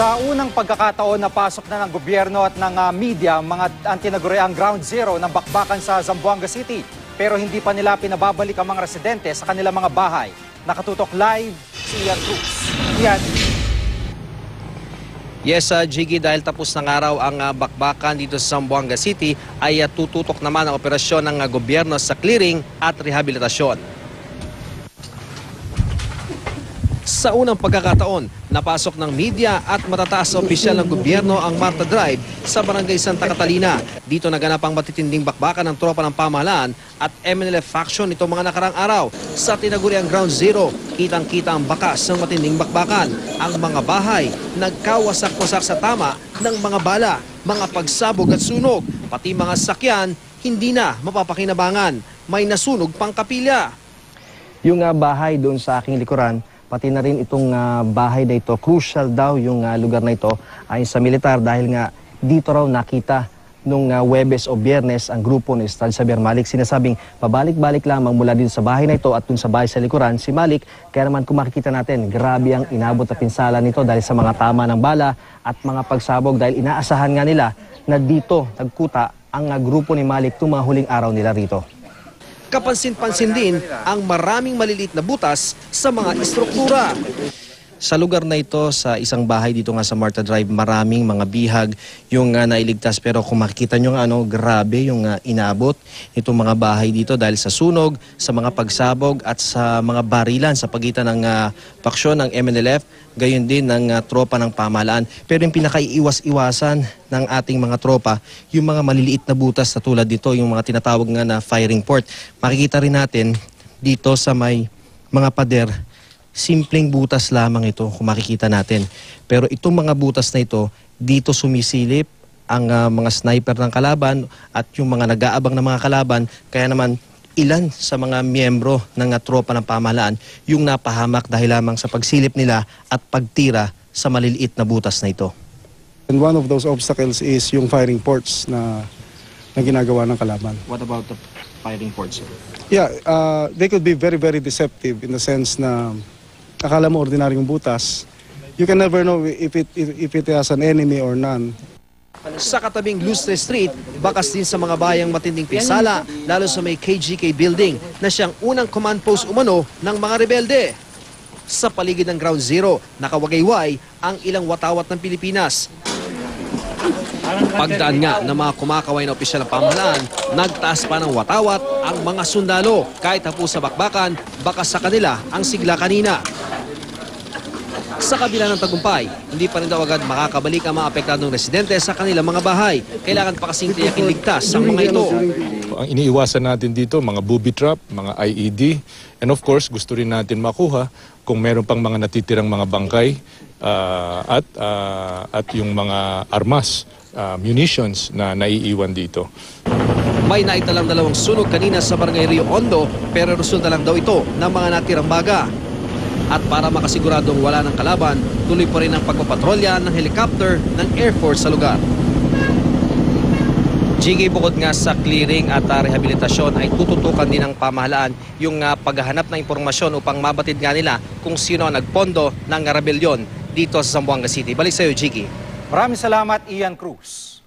Sa unang pagkakataon na pasok na ng gobyerno at ng ah, media mga ang tinaguriang ground zero ng bakbakan sa Zamboanga City. Pero hindi pa nila pinababalik ang mga residente sa kanilang mga bahay. Nakatutok live si Ian Cruz. Ian, Yes, uh, Jiggy, dahil tapos ng araw ang ah, bakbakan dito sa Zamboanga City, ay ah, tututok naman ang operasyon ng ah, gobyerno sa clearing at rehabilitasyon. Sa unang pagkakataon, napasok ng media at matataas opisyal ng gobyerno ang Marta Drive sa Barangay Santa Catalina. Dito naganap ang matitinding bakbakan ng tropa ng pamahalaan at MNLF faction nitong mga nakarang araw. Sa tinaguriang Ground Zero, kitang-kita ang bakas ng matinding bakbakan. Ang mga bahay nagkawasak-wasak sa tama ng mga bala, mga pagsabog at sunog. Pati mga sakyan, hindi na mapapakinabangan. May nasunog pang kapilya. Yung ah, bahay doon sa aking likuran, pati na rin itong ah, bahay na ito, crucial daw yung ah, lugar na ito ayon sa militar dahil nga dito raw nakita nung ah, Webes o Biyernes ang grupo ni Stad Sabier Malik. Sinasabing pabalik-balik lamang mula din sa bahay na ito at dun sa bahay sa likuran si Malik. Kaya naman kung makikita natin grabe ang inabot na pinsala nito dahil sa mga tama ng bala at mga pagsabog dahil inaasahan nga nila na dito nagkuta ang ah, grupo ni Malik mga huling araw nila rito. Kapansin-pansin din ang maraming maliliit na butas sa mga istruktura. Sa lugar na ito, sa isang bahay dito nga sa Marta Drive, maraming mga bihag yung uh, nailigtas. Pero kung makikita nyo nga, ano, grabe yung uh, inabot itong mga bahay dito dahil sa sunog, sa mga pagsabog at sa mga barilan sa pagitan ng uh, paksyon ng MNLF, gayon din ng uh, tropa ng pamahalaan. Pero yung pinakaiiwas-iwasan ng ating mga tropa, yung mga maliliit na butas na tulad dito, yung mga tinatawag nga na firing port. Makikita rin natin dito sa may mga pader, simpleng butas lamang ito kung makikita natin. Pero itong mga butas na ito, dito sumisilip ang ah, mga sniper ng kalaban at yung mga nag-aabang ng mga kalaban. Kaya naman ilan sa mga miyembro ng tropa ng pamahalaan yung napahamak dahil lamang sa pagsilip nila at pagtira sa maliliit na butas na ito. And one of those obstacles is yung firing ports na, na ginagawa ng kalaban. What about the firing ports? Yeah, uh, they could be very, very deceptive in the sense na akala mo ordinaryong butas. You can never know if it, if, it has an enemy or none. Sa katabing Lustre Street, bakas din sa mga bayang matinding pisala, lalo sa may KGK building na siyang unang command post umano ng mga rebelde. Sa paligid ng Ground Zero, nakawagayway ang ilang watawat ng Pilipinas. Pagdaan nga ng mga kumakaway na opisyal ng pamahalaan, nagtaas pa ng watawat ang mga sundalo. Kahit tapos sa bakbakan, bakas sa kanila ang sigla kanina. Sa kabila ng tagumpay, hindi pa rin daw agad makakabalik ang mga apektadong residente sa kanilang mga bahay. Kailangan pa kasing tiyakin ligtas ang mga ito. Ang iniiwasan natin dito, mga booby trap, mga IED, and of course, gusto rin natin makuha kung meron pang mga natitirang mga bangkay ah, at, ah, at yung mga armas, ah, munitions na naiiwan dito. May naitalang dalawang sunog kanina sa barangay Rio Hondo pero resulta lang daw ito ng mga natirang baga. At para makasiguradong wala ng kalaban, tuloy pa rin ang pagpapatrolya ng helicopter ng Air Force sa lugar. Jiggy, bukod nga sa clearing at ah, rehabilitasyon ay tututukan din ng pamahalaan yung ah, paghahanap ng impormasyon upang mabatid nga nila kung sino ang nagpondo ng rebelyon dito sa Zamboanga City. Balik sa iyo, Jiggy. maraming salamat Ian Cruz.